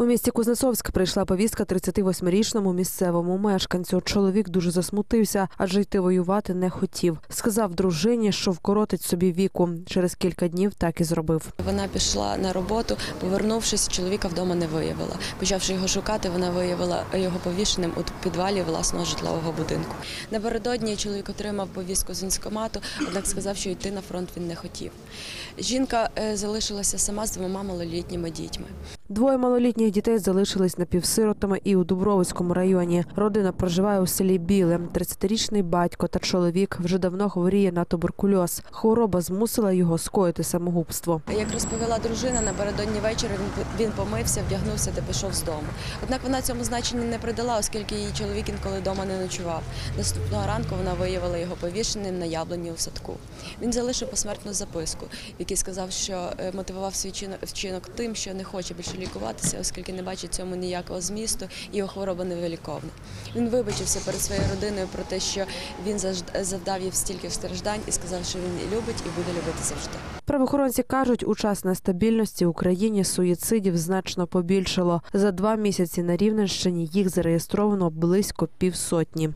У місті Кузнецовськ прийшла повістка 38-річному місцевому мешканцю. Чоловік дуже засмутився, адже йти воювати не хотів. Сказав дружині, що вкоротить собі віку. Через кілька днів так і зробив. Вона пішла на роботу, повернувшись, чоловіка вдома не виявила. Почавши його шукати, вона виявила його повішеним у підвалі власного житлового будинку. Напередодні чоловік отримав повістку з військкомату, однак сказав, що йти на фронт він не хотів. Жінка е, залишилася сама з двома малолітніми дітьми. Двоє малолітніх дітей залишились напівсиротами і у Дубровицькому районі. Родина проживає у селі Біле. 30-річний батько та чоловік вже давно хворіє на туберкульоз. Хвороба змусила його скоїти самогубство. Як розповіла дружина, напередодні вечора він, помився, вдягнувся та пішов з дому. Однак вона цьому значення не придала, оскільки її чоловік інколи вдома не ночував. Наступного ранку вона виявила його повішеним на яблуні у садку. Він залишив посмертну записку, в якій сказав, що е, мотивував свій вчинок тим, що не хоче більше лікуватися, оскільки не бачить цьому ніякого змісту, його хвороба невиліковна. Він вибачився перед своєю родиною про те, що він завдав їй стільки страждань і сказав, що він любить і буде любити завжди. Правоохоронці кажуть, у час нестабільності в Україні суїцидів значно побільшало. За два місяці на Рівненщині їх зареєстровано близько півсотні.